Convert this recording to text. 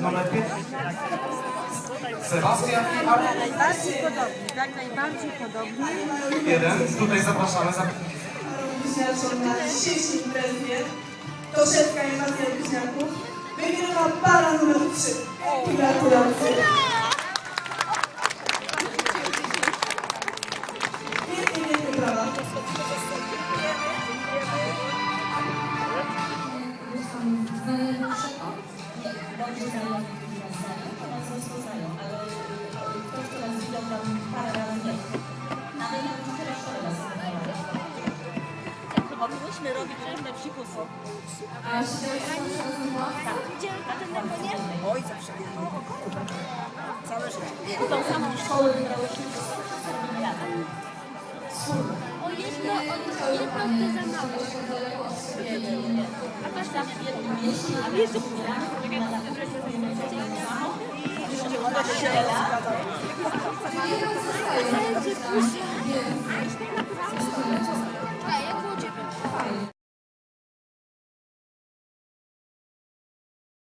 Numer 5. Sebastian i Artur. Najbardziej podobni, tak? Najbardziej podobni. Jeden. Tutaj zapraszamy. Zap- bliźniaczą na dzisiejszej imprezie. To szefka Inwazja Bliźniaków. Wybierana para numer 3. Gratulacje. Dobrze znajomi nas znają, to nas mocno znają, ale ktoś, kto nas widział tam parę razy nie. Ale nauczyciele szkoły nas. Powinniśmy robić różne psikusy. Gdzie na tym lewonie? Oj, zawsze. Całe życie. Tą samą szkołę wybrałyśmy wszyscy robimy razem. Wspólnie. O jedno, o jedno to za mało. Спасибо.